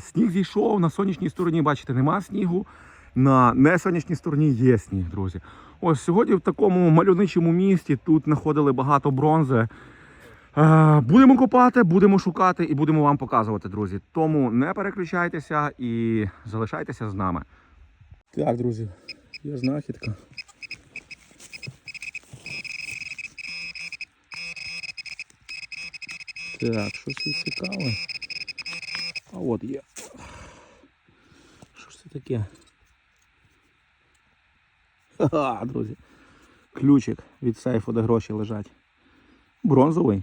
сніг зійшов на сонячній стороні, бачите, нема снігу. На несонячній стороні є сніг, друзі. Ось сьогодні в такому мальовничому місті тут знаходили багато бронзи. Будемо копати, будемо шукати і будемо вам показувати, друзі. Тому не переключайтеся і залишайтеся з нами. Так, друзі, є знахідка. Так, щось цікаве. А от є. Що ж це таке? Ха-ха, друзі. Ключик від сейфу, де гроші лежать. Бронзовий.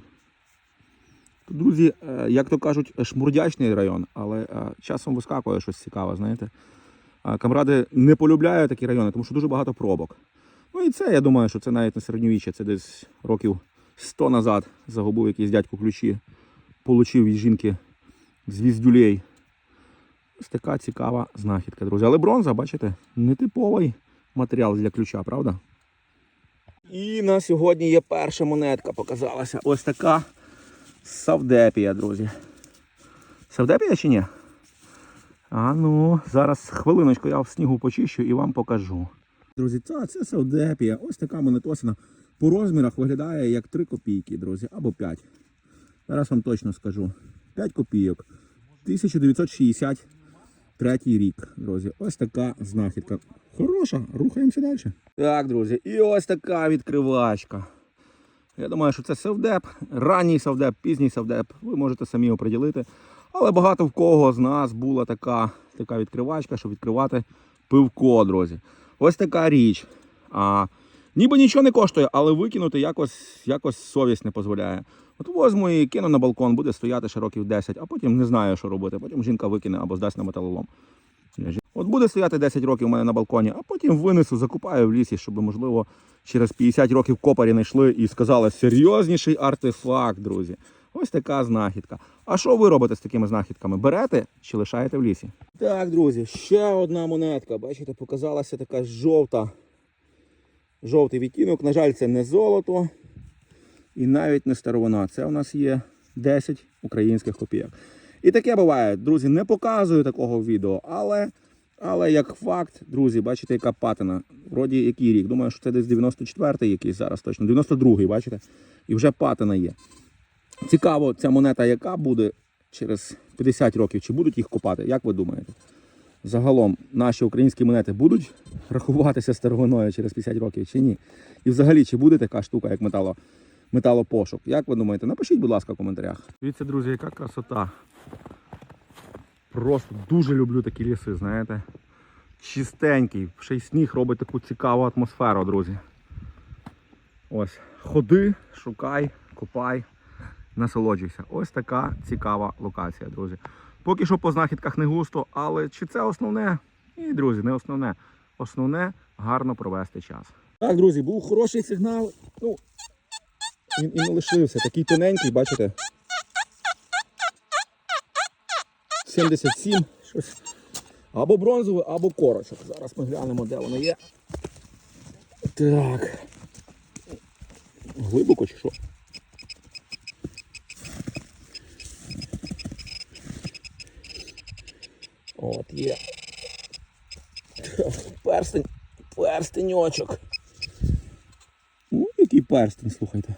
Друзі, е, як то кажуть, шмурдячний район, але е, часом вискакує щось цікаве, знаєте. Камради не полюбляють такі райони, тому що дуже багато пробок. Ну і це, я думаю, що це навіть не середньовіччя, це десь років 100 назад загубив якийсь дядько ключі, получив від жінки звіздюлей. Ось така цікава знахідка, друзі. Але бронза, бачите, нетиповий матеріал для ключа, правда? І на сьогодні є перша монетка, показалася. Ось така Савдепія, друзі. Савдепія чи ні? А ну, зараз хвилиночку я в снігу почищу і вам покажу. Друзі, це, це Савдепія.Ось така монетосина. По розмірах виглядає як 3 копійки, друзі, або 5. Зараз вам точно скажу. 5 копійок. 1963 рік, друзі. Ось така знахідка. Хороша, рухаємося далі. Так, друзі, і ось така відкривачка. Я думаю, що це савдеп, ранній савдеп, пізній савдеп. Ви можете самі оприділити. Але багато в кого з нас була така, така відкривачка, щоб відкривати пивко, друзі. Ось така річ. А, ніби нічого не коштує, але викинути якось, якось совість не дозволяє. От возьму і кину на балкон, буде стояти ще років 10, а потім не знаю, що робити. Потім жінка викине або здасть на металолом. От буде стояти 10 років у мене на балконі, а потім винесу, закупаю в лісі, щоб, можливо, через 50 років копарі знайшли і сказали серйозніший артефакт, друзі. Ось така знахідка. А що ви робите з такими знахідками? Берете чи лишаєте в лісі? Так, друзі, ще одна монетка. Бачите, показалася така жовта. Жовтий відтінок. На жаль, це не золото і навіть не старовина. Це у нас є 10 українських копійок. І таке буває, друзі, не показую такого відео, але, але як факт, друзі, бачите, яка патина. Вроді який рік. Думаю, що це десь 94-й якийсь зараз точно. 92-й, бачите? І вже патина є. Цікаво, ця монета яка буде через 50 років, чи будуть їх копати? Як ви думаєте? Загалом наші українські монети будуть рахуватися старовиною через 50 років чи ні? І взагалі, чи буде така штука, як метало, металопошук? Як ви думаєте? Напишіть, будь ласка, в коментарях. Дивіться, друзі, яка красота. Просто дуже люблю такі ліси, знаєте. Чистенький, ще й сніг робить таку цікаву атмосферу, друзі. Ось, ходи, шукай, копай, насолоджуйся. Ось така цікава локація, друзі. Поки що по знахідках не густо, але чи це основне? Ні, друзі, не основне. Основне гарно провести час. Так, друзі, був хороший сигнал. Ну, він і не лишився. Такий тоненький, бачите? 77, щось. Або бронзовий, або корочок. Зараз ми глянемо, де воно є. Так. Глибоко чи що? От є. Перстень. Перстеньочок. Ну, який перстень, слухайте.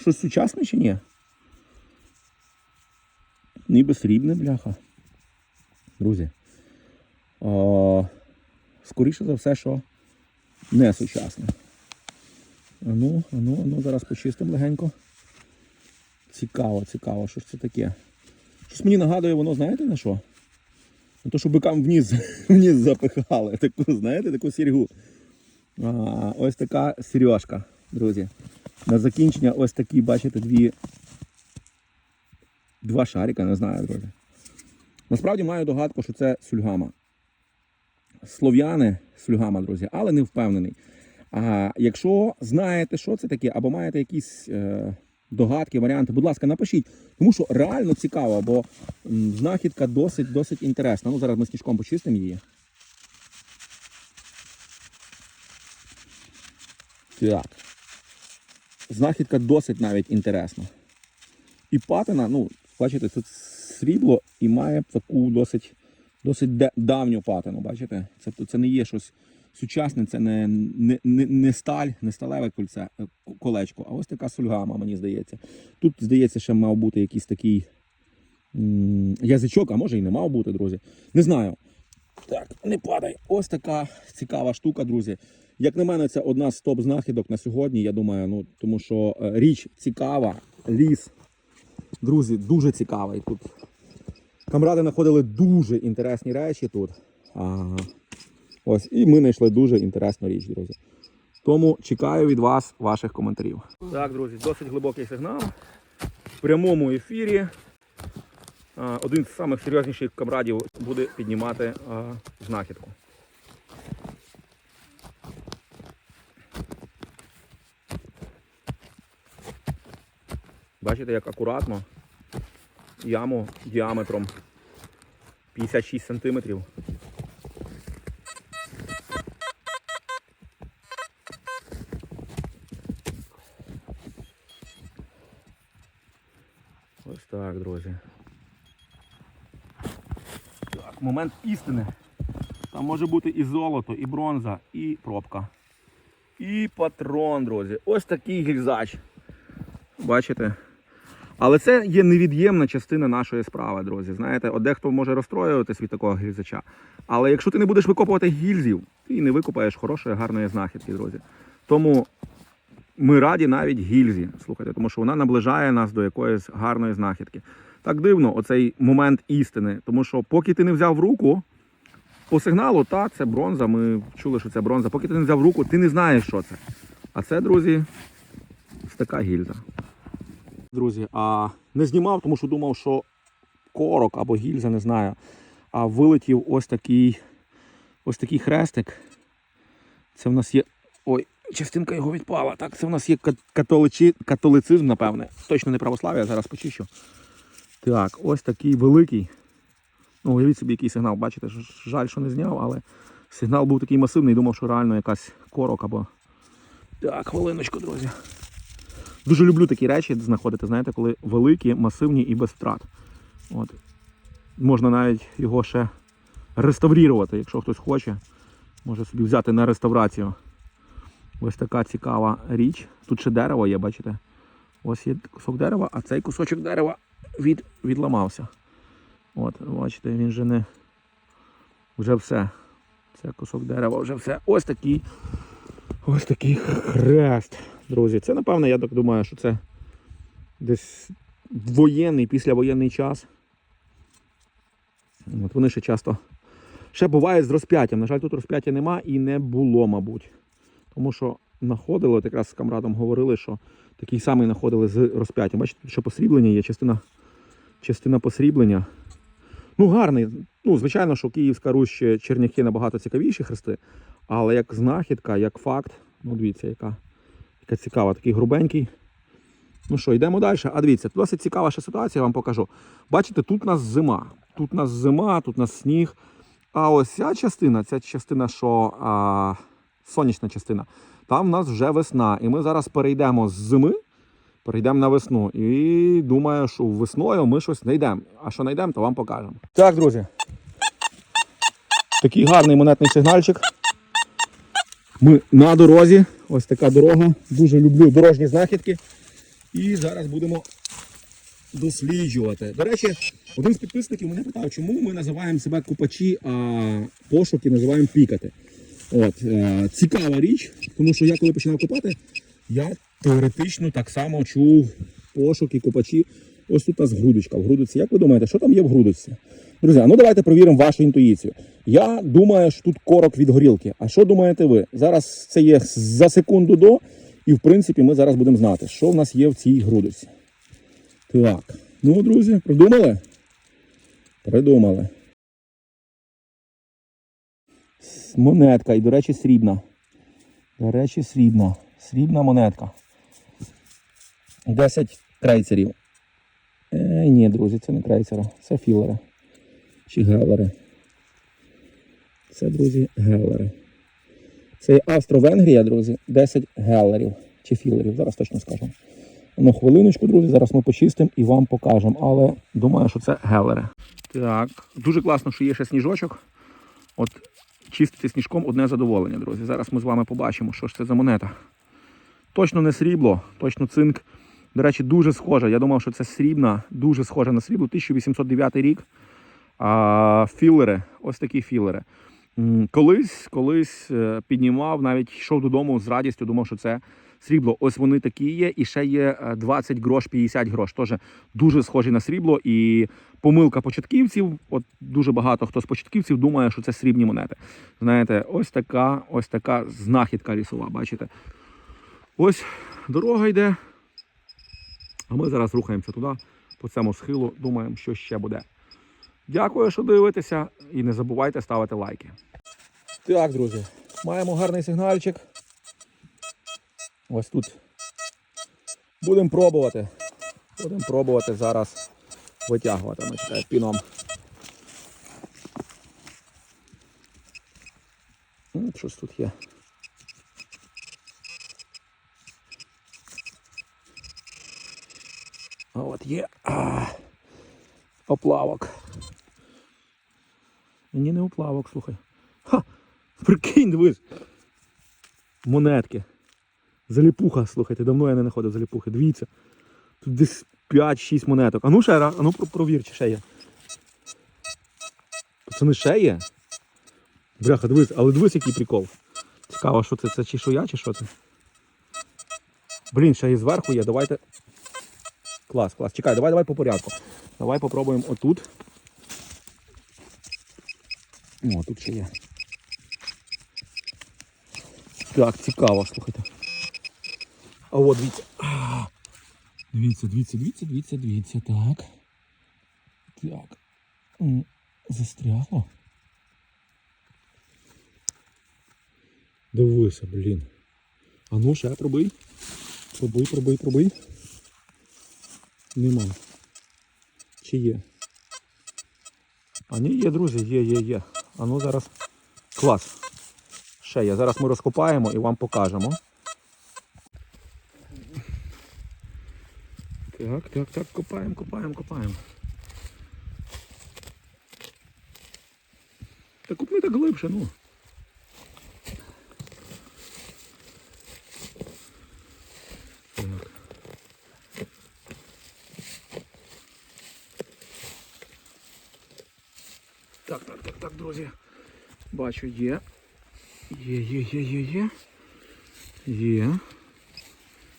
Щось сучасне чи ні? Ніби срібне, бляха. Друзі. О, скоріше за все, що не сучасне. Ану, ану, ану, зараз почистимо легенько. Цікаво, цікаво, що ж це таке. Щось мені нагадує, воно, знаєте на що? На те, що бикам вниз, вниз запихали. Таку, знаєте, таку сіргу. А, ось така сережка, друзі. На закінчення ось такі, бачите, дві. Два шарика, не знаю, друзі. Насправді маю догадку, що це сульгама. Слов'яни сульгама, друзі, але не впевнений. А якщо знаєте, що це таке, або маєте якісь е, догадки, варіанти, будь ласка, напишіть, тому що реально цікаво, бо знахідка досить досить інтересна. Ну, зараз ми сніжком почистимо її. Так. Знахідка досить навіть інтересна. І патина, ну, бачите, тут срібло і має таку досить, досить давню патину. Бачите? Це, це не є щось сучасне, це не, не, не, не сталь, не сталеве кольце, е, колечко, а ось така сульгама, мені здається. Тут, здається, ще мав бути якийсь такий язичок, а може і не мав бути, друзі. Не знаю. Так, не падай. Ось така цікава штука, друзі. Як на мене, це одна з топ знахідок на сьогодні. Я думаю, ну тому що е, річ цікава, ліс, друзі, дуже цікавий. Тут камради знаходили дуже інтересні речі тут. А, ось, і ми знайшли дуже інтересну річ, друзі. Тому чекаю від вас ваших коментарів. Так, друзі, досить глибокий сигнал. В прямому ефірі. Один з самих камрадів буде піднімати знахідку. Бачите, як акуратно яму діаметром 56 сантиметрів. Ось так, друзі. Так, момент істини. Там може бути і золото, і бронза, і пробка. І патрон, друзі. Ось такий гільзач. Бачите? Але це є невід'ємна частина нашої справи, друзі. Знаєте, от дехто може розстроюватись від такого гільзача. Але якщо ти не будеш викопувати гільзів, ти не викопаєш хорошої, гарної знахідки, друзі. Тому ми раді навіть гільзі, слухайте, тому що вона наближає нас до якоїсь гарної знахідки. Так дивно, оцей момент істини. Тому що поки ти не взяв руку, по сигналу, так, це бронза. Ми чули, що це бронза. Поки ти не взяв руку, ти не знаєш, що це. А це, друзі, така гільза. Друзі, а не знімав, тому що думав, що корок або гільза, не знаю. А вилетів ось такий ось такий хрестик. Це в нас є. Ой, частинка його відпала. Так, це в нас є католичі... католицизм, напевне. Точно не православ'я, зараз почищу. Так, ось такий великий. Ну, уявіть собі, який сигнал. Бачите, жаль, що не зняв, але сигнал був такий масивний, думав, що реально якась корок або. Так, хвилиночку, друзі. Дуже люблю такі речі знаходити, знаєте, коли великі, масивні і без втрат. От. Можна навіть його ще реставрувати, якщо хтось хоче. Може собі взяти на реставрацію. Ось така цікава річ. Тут ще дерево є, бачите? Ось є кусок дерева, а цей кусочок дерева від, відламався. От, бачите, він же не. Вже все. Це кусок дерева, вже все. Ось такий. Ось такий хрест. Друзі, це напевно, я так думаю, що це десь воєнний, післявоєнний час. От вони ще часто. Ще буває з розп'яттям. На жаль, тут розп'яття нема і не було, мабуть. Тому що знаходили, от якраз з камрадом говорили, що такий самий знаходили з розп'яттям. Бачите, ще посріблення є, частина, частина посріблення. Ну, гарний. Ну, звичайно, що Київська Русь Черняхи набагато цікавіші хрести, але як знахідка, як факт, ну дивіться, яка, яка цікава, такий грубенький. Ну що, йдемо далі. А дивіться, досить цікава ще ситуація, я вам покажу. Бачите, тут у нас зима. Тут у нас зима, тут у нас сніг. А ось ця частина, ця частина, що а, сонячна частина, там в нас вже весна. І ми зараз перейдемо з зими, перейдемо на весну. І думаю, що весною ми щось знайдемо. А що знайдемо, то вам покажемо. Так, друзі. Такий гарний монетний сигнальчик. Ми на дорозі. Ось така дорога. Дуже люблю дорожні знахідки. І зараз будемо досліджувати. До речі, один з підписників мене питав, чому ми називаємо себе купачі, а пошуки називаємо пікати. От, е, цікава річ, тому що я коли починав копати, я теоретично так само чув пошуки, купачі. Ось тут у нас грудочка в грудиці. Як ви думаєте, що там є в грудочці? Друзі, ну давайте перевіримо вашу інтуїцію. Я думаю, що тут корок від горілки. А що думаєте ви? Зараз це є за секунду до, і в принципі ми зараз будемо знати, що в нас є в цій грудочці. Так, ну, друзі, придумали? Придумали. Монетка, і, до речі, срібна. До речі, срібна. Срібна монетка. 10 крейцерів. Е, ні, друзі, це не крейцери, це філери. Чи гелери. Це, друзі, гелери. Це Австро-Венгрія, друзі, 10 гелерів. Чи філерів, зараз точно скажу. Ну, хвилиночку, друзі, зараз ми почистимо і вам покажемо. Але думаю, що це гелери. Так, дуже класно, що є ще сніжочок. От чистити сніжком одне задоволення, друзі. Зараз ми з вами побачимо, що ж це за монета. Точно не срібло, точно цинк. До речі, дуже схожа. Я думав, що це срібна, дуже схожа на срібло. 1809 рік. А, філери, ось такі філери. Колись, колись е, піднімав, навіть йшов додому з радістю, думав, що це срібло. Ось вони такі є. І ще є е, 20 грош, 50 грош. Теж дуже схожі на срібло. І помилка початківців. От дуже багато хто з початківців думає, що це срібні монети. Знаєте, ось така, ось така знахідка лісова. Бачите? Ось дорога йде. А ми зараз рухаємося туди, по цьому схилу. Думаємо, що ще буде. Дякую, що дивитеся, і не забувайте ставити лайки. Так, друзі, маємо гарний сигнальчик. Ось тут. Будемо пробувати. Будемо пробувати зараз витягувати. Ну, чекай, піном. М, Щось тут є. А от є. А, оплавок. Ні, не оплавок, слухай. Ха! Прикинь, дивись. Монетки. Заліпуха, слухайте, давно я не знаходив заліпухи. Дивіться. Тут десь 5-6 монеток. А ну ще раз, а ну провір, чи ще є. Пацани, ще є? Бляха, дивись, але дивись, який прикол. Цікаво, що це, це чешуя, чи що це? Блін, ще і зверху є, давайте. Клас, клас. Чекай, давай, давай по порядку. Давай попробуємо отут. О, тут ще є. Так, цікаво, слухайте. А от дивіться. Дивіться, дивіться, дивіться, дивіться, дивіться. Так. Так. Застрягло. Дивися, блін. А ну ще пробий. Пробий, пробий, пробий. Нема. Чи є? А ні, є, друзі, є, є, є. А ну зараз. Клас. Ще є. Зараз ми розкопаємо і вам покажемо. Так, так, так, копаємо, копаємо, копаємо. Та купни так глибше, ну. Так, так, так, так, друзі. Бачу, є. Є, є, є, є, є. Є.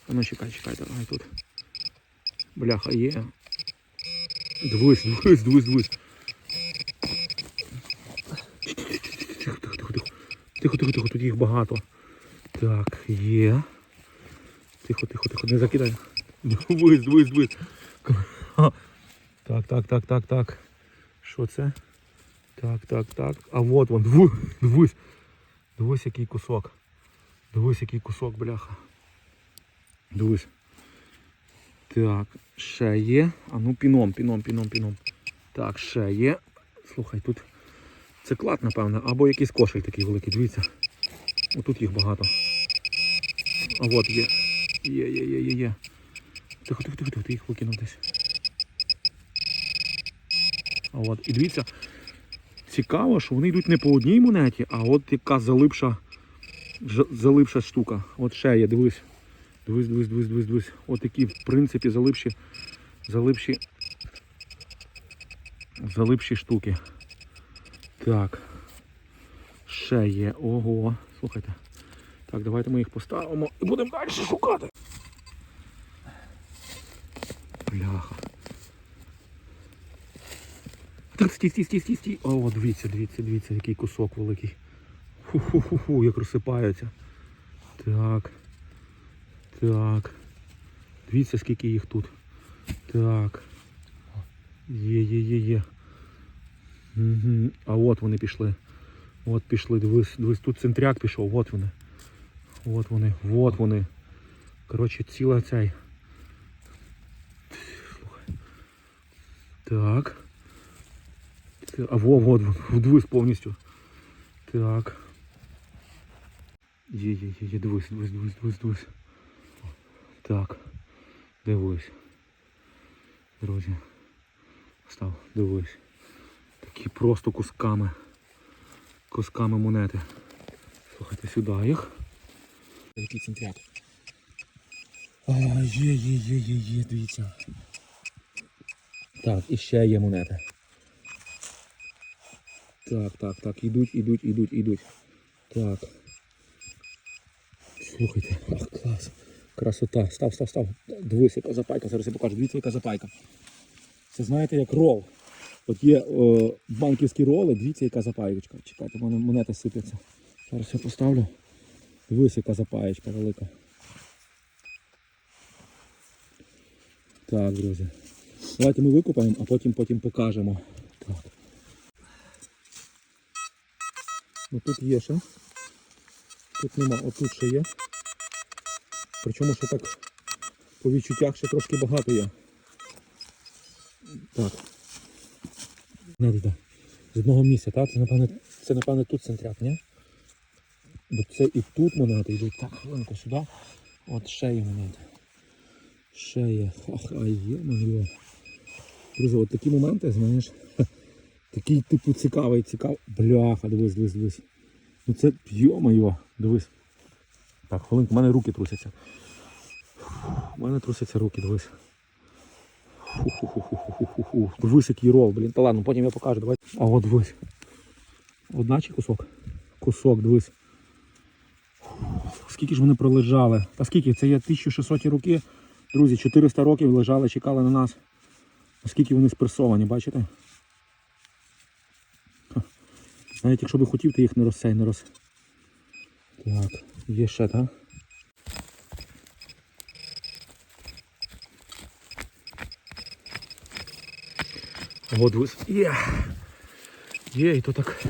А ну чекай, чекай, давай тут. Бляха, є. Дивись, дивись, дивись, дивись. Тихо, тихо, тихо, тихо. Тихо, тихо, тихо, тут їх багато. Так, є. Тихо, тихо, тихо, не закидай. Дивись, дивись, дивись. Так, так, так, так, так. Що це? Так, так, так. А от вон, дивись, дивись. Дивись, який кусок. Дивись, який кусок, бляха. Дивись. Так, ще є. А ну піном, піном, піном, піном. Так, ще є. Слухай, тут це клад, напевно, або якийсь кошель такий великий, дивіться. Отут їх багато. А от є. Є, є, є, є, є. Тихо, тихо, тихо, тихо, ти їх викинув десь. А от, і дивіться, цікаво, що вони йдуть не по одній монеті, а от яка залипша, залипша штука. От ще є, дивись. Дивись, дивись, дивись, дивись, дивись. От такі, в принципі, залипші, залипші, залипші штуки. Так. Ще є. Ого. Слухайте. Так, давайте ми їх поставимо і будемо далі шукати. Бляха. Так, стій, стій, стій, стій, стій. О, дивіться, дивіться, дивіться, який кусок великий. Фу-фу-фу, як розсипається. Так. Так. Дивіться, скільки їх тут. Так. Є, є, є, є. Угу. А от вони пішли. От пішли, дивись, дивись, тут центряк пішов, от вони. От вони, от вони. Коротше, ціла цей. Так. А во, вот, вот, повністю. Так. Є, є, є, є, дивись, дивись, дивись, дивись, дивись. Так. Дивись. Друзі. Став, дивись. Такі просто кусками. Кусками монети. Слухайте, сюди їх. Який центряк. А, є, є, є, є, є, дивіться. Так, і ще є монети. Так, так, так, ідуть, ідуть, ідуть, ідуть. Так. Слухайте, ах, клас. Красота. Став, став, став. Дивись, яка запайка. Зараз я покажу. Дивіться, яка запайка. Це знаєте, як рол. От є о, банківські роли, дивіться, яка запаєчка. Чекайте, мене монети сипляться. Зараз я поставлю. Дивись, яка запаєчка велика. Так, друзі. Давайте ми викопаємо, а потім потім покажемо. Так. Тут є ще. Тут нема, отут ще є. Причому ще так по відчуттях ще трошки багато є. Так. Йде. З одного місця, так? Це напевне, це, напевне тут центряк, ні? Бо це і тут монети йдуть. Так, хвилинку сюди. От ще є монети. Ще є. Ах, ай, є Друзі, от такі моменти, знаєш, такий типу цікавий, цікавий. Бляха, дивись, дивись, дивись. Ну це йо-моє, дивись. Так, хвилинку, в мене руки трусяться. У мене трусяться руки, дивись. Дивись, який рол, блін. Та ладно, потім я покажу. Давай. А от дивись. Одна чи кусок? Кусок, дивись. Скільки ж вони пролежали? Та скільки? Це є 1600 роки. Друзі, 400 років лежали, чекали на нас. Наскільки вони спресовані, бачите? Ха. Навіть якщо би хотів, ти їх не розсей, не роз. Так, є ще, так? От ось. Є. Є, і то так.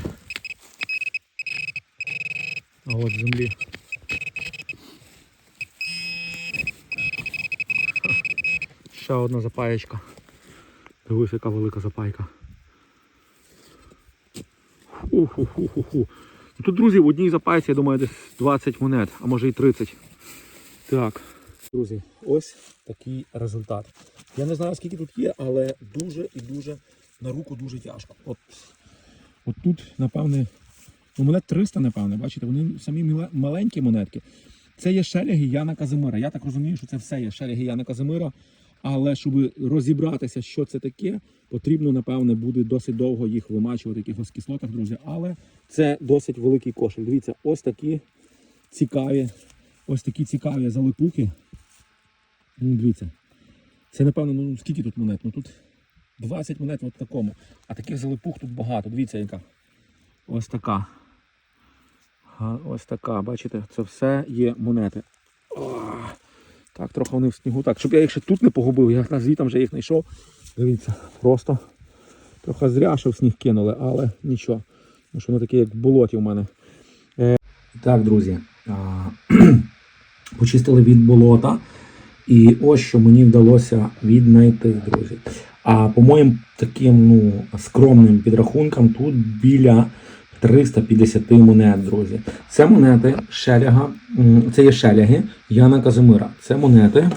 А от землі. Ще одна запаєчка. Дивись, яка велика запайка. Ху-ху-ху-ху-ху. Ну, Тут, друзі, в одній запайці, я думаю, десь 20 монет, а може і 30. Так. Друзі, ось такий результат. Я не знаю, скільки тут є, але дуже і дуже на руку дуже тяжко. От, от тут, напевне, ну, монет 300, напевне, бачите, вони самі маленькі монетки. Це є шеляги Яна Казимира. Я так розумію, що це все є шеляги Яна Казимира. Але щоб розібратися, що це таке, потрібно, напевне, буде досить довго їх вимачувати в якихось кислотах, друзі. Але це досить великий кошик. Дивіться, ось такі цікаві, ось такі цікаві залипухи. Ну, дивіться. Це, напевно, ну скільки тут монет? Ну тут 20 монет в от такому. А таких залипух тут багато. Дивіться, яка. Ось така. Ось така, бачите, це все є монети. О, так, трохи вони в снігу. Так, щоб я їх ще тут не погубив, я на звітом вже їх знайшов. Дивіться, просто трохи зря, що в сніг кинули, але нічого. Тому що воно таке, як в болоті у мене. Е, так, друзі. Почистили від болота. І ось що мені вдалося віднайти, друзі. А по моїм таким ну, скромним підрахункам, тут біля 350 монет, друзі. Це монети шеляга, це є шеляги Яна Казимира. Це монети.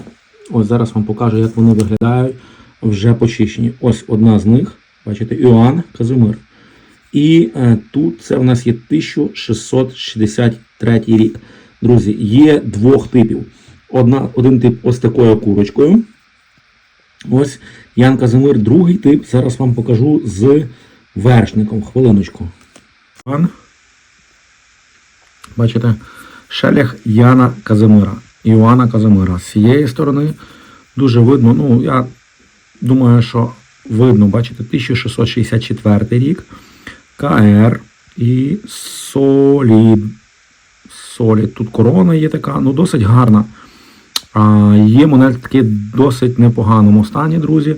Ось зараз вам покажу, як вони виглядають вже почищені. Ось одна з них, бачите, Іоанн Казимир. І е, тут це у нас є 1663 рік. Друзі, є двох типів. Одна, один тип ось такою курочкою. Ось Ян Казимир, другий тип. Зараз вам покажу з вершником. Хвилиночку. Бачите, шелях Яна Казимира. Іоанна Казимира. З цієї сторони дуже видно. Ну, я думаю, що видно, бачите, 1664 рік. КР і Солід. Солід. Тут корона є така, ну досить гарна. А, є монетки в досить непоганому стані, друзі.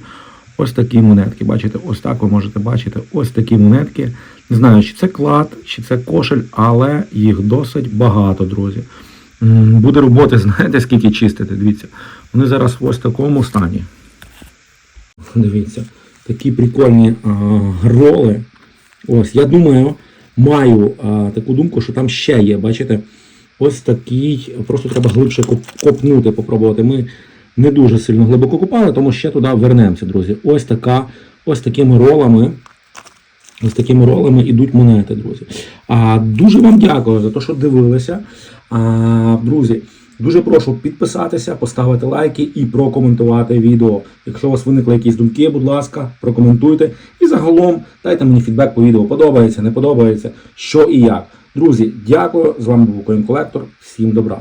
Ось такі монетки. Бачите, ось так ви можете бачити. Ось такі монетки. Не знаю, чи це клад, чи це кошель, але їх досить багато, друзі. Буде роботи, знаєте, скільки чистити. Дивіться. Вони зараз в ось такому стані. Дивіться, такі прикольні а, гроли. Ось, я думаю, маю а, таку думку, що там ще є, бачите, ось такий, просто треба глибше копнути, попробувати. Ми не дуже сильно глибоко купали, тому ще туди вернемося, друзі. Ось така, ось такими ролами. Ось такими ролами ідуть монети, друзі. А, дуже вам дякую за те, що дивилися. А, друзі, дуже прошу підписатися, поставити лайки і прокоментувати відео. Якщо у вас виникли якісь думки, будь ласка, прокоментуйте. І загалом дайте мені фідбек по відео. Подобається, не подобається, що і як. Друзі, дякую. З вами був Коін Колектор. Всім добра.